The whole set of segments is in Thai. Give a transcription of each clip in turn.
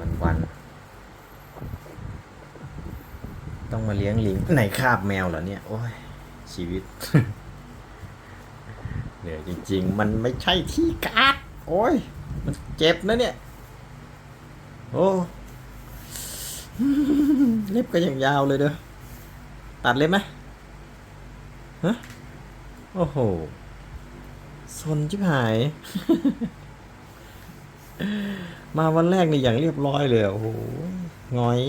วันวันต้องมาเลี้ยงลิงในคาบแมวเหรอเนี่ย โอ้ย ชีวิตเหนื่อยจริง ๆ มันไม่ใช่ที่กัดโอ้ย มันเจ็บนะเนี่ย โอ้เล็บก็อย่างยาวเลยเด้อตัดเล็บไหมฮะโอ้โหสนชิบหาย มาวันแรกนี่อย่างเรียบร้อยเลยโอ้โหงอย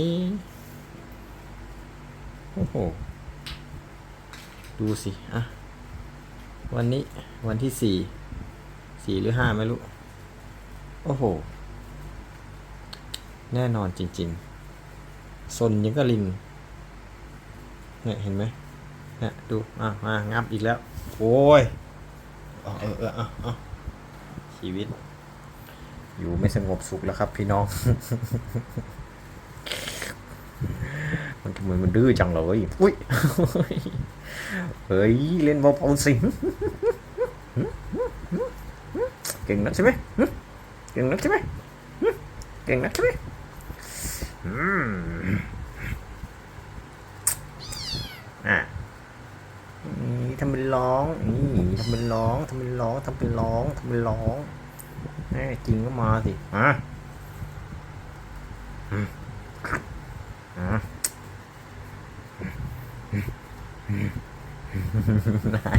โอ้โห ดูสิ อะ วันนี้วันที่สี่ สี่หรือห้าไม่รู้ โอ้โห แน่นอนจริงๆซนยังก็ลิงเนี่ยเห็นไหมเนี่ยดู อะ มางับอีกแล้ว โอ้ยเออเออเออชีวิต อยู่ไม่สงบสุขแล้วครับ พี่น้อง มันทำไมมันดื้อจังเลยอุ้ยเฮ้ย เล่นเบาๆสิเก่งนักใช่ไหมเก่งนักใช่ไหมเก่งนักใช่ไหมอืมอะนี่ทำเป็นร้อง นี่ทำเป็นร้อง ทำเป็นร้อง ทำเป็นร้อง ทำเป็นร้อง แน่จริงก็มาสิมาอืมอะ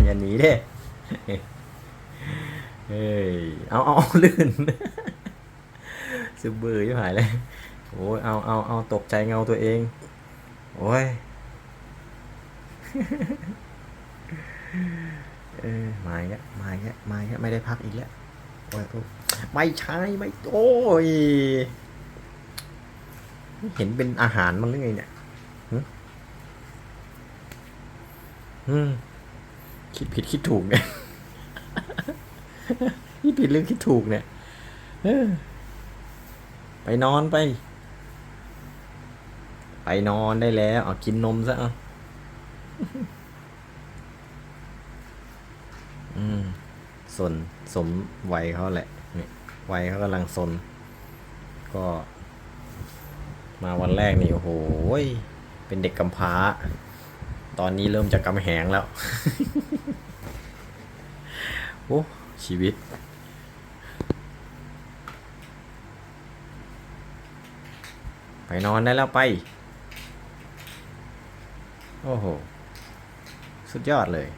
อย่าหนีเด้เฮ้ย เอาเอาลื่นซึบเบอร์ยิ่หายเลย โอ้ย เอาเอาเอาตกใจเงาตัวเอง โอ้ยเออมาอีกแล้วมาอีกแล้วมาอีกแล้วไม่ได้พักอีกแล้ว ไม่ใช่ไม่โอ้ย เห็นเป็นอาหารมันหรือไงเนี่ยอืมคิดผิดคิดถูกเนี่ยคิดผิดเรื่องคิดถูกเนี่ยไปนอนไป ไปนอนได้แล้ว เอากินนมซะเอาอืม สนสมวัยเขาแหละนี่ยวัยเขากำลังสน ก็ มาวันแรกนี่โอ้โหเป็นเด็กกำพร้า ตอนนี้เริ่มจะกำแหงแล้ว โอ้ ชีวิตไปนอนได้แล้วไป โอ้โห สุดยอดเลย